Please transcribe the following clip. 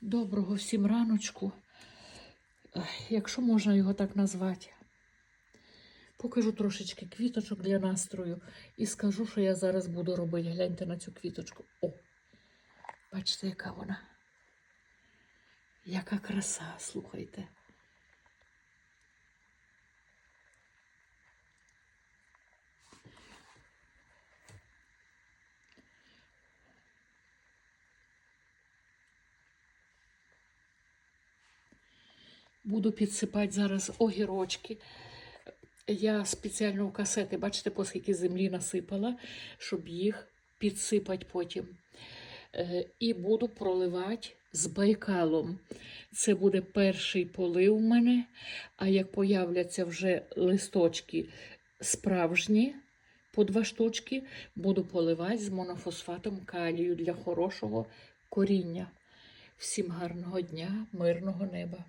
Доброго всім раночку, якщо можна його так назвати. Покажу трошечки квіточок для настрою і скажу, що я зараз буду робити. Гляньте на цю квіточку. О! Бачите, яка вона? Яка краса, слухайте. Буду підсипати зараз огірочки. Я спеціально у касети, бачите, по скільки землі насипала, щоб їх підсипати потім. Е, І буду проливати з байкалом. Це буде перший полив у мене. А як появляться вже листочки справжні, по два штучки, буду поливати з монофосфатом калію для хорошого коріння. Всім гарного дня, мирного неба!